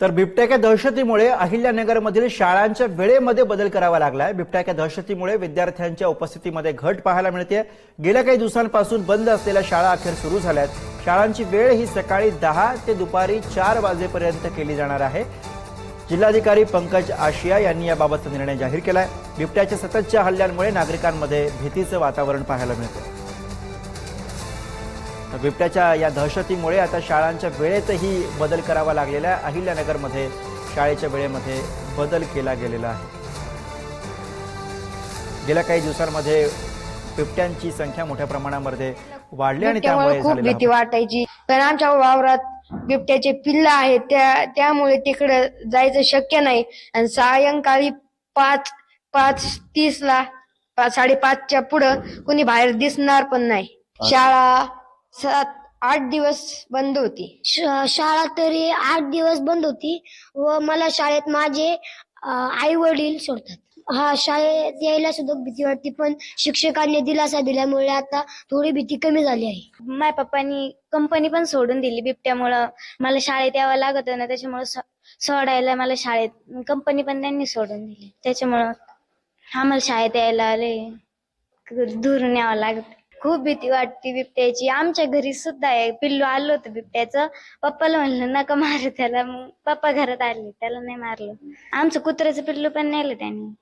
तर बिबट्याच्या दहशतीमुळे अहिल्यानगरमधील शाळांच्या वेळेमध्ये बदल करावा लागलाय. बिबट्याच्या दहशतीमुळे विद्यार्थ्यांच्या उपस्थितीमध्ये घट पाहायला मिळते गेल्या काही दिवसांपासून बंद असलेल्या शाळा अखेर सुरू झाल्यात. शाळांची वेळ ही सकाळी दहा ते दुपारी चार वाजेपर्यंत केली जाणार आहे. जिल्हाधिकारी पंकज आशिया यांनी याबाबतचा निर्णय जाहीर केलाय. बिबट्याच्या सततच्या हल्ल्यांमुळे नागरिकांमध्ये भीतीचं वातावरण पाहायला मिळतं बिबट्याच्या या दहशतीमुळे आता शाळांच्या वेळेतही बदल करावा लागलेला आहे. अहिल्यानगरमध्ये शाळेच्या वेळेमध्ये बदल केला गेलेला आहे. गेल्या काही दिवसांमध्ये बिबट्यांची संख्या मोठ्या प्रमाणामध्ये वाढली आणि त्यामुळे खूप भीती वाटायची. कारण आमच्या वावरात बिबट्याचे पिल्ल आहेत. त्या त्यामुळे तिकडे जायचं शक्य नाही. आणि सायंकाळी पाच पाच तीस ला साडेपाचच्या पुढं कुणी बाहेर दिसणार पण नाही. शाळा सात आठ दिवस बंद होती. शाळा तरी आठ दिवस बंद होती व मला शाळेत माझे आई वडील सोडतात. हा शाळेत यायला सुद्धा भीती वाटते पण शिक्षकांनी दिलासा दिल्यामुळे आता थोडी भीती कमी झाली आहे. माझ्या पप्पानी कंपनी पण सोडून दिली बिबट्यामुळं. मला शाळेत यावं लागत ना त्याच्यामुळं सो- सोडायला मला शाळेत कंपनी पण त्यांनी सोडून दिली. त्याच्यामुळं आम्हाला शाळेत यायला आले दुरून यावं लागत. खूप भीती वाटते बिबट्याची. आमच्या घरी सुद्धा आहे पिल्लू आलं होतं बिबट्याचं. पप्पाला म्हणलं नका मारू त्याला. मग पप्पा घरात आले त्याला नाही मारलं. आमचं कुत्र्याचं पिल्लू पण नेलं त्याने.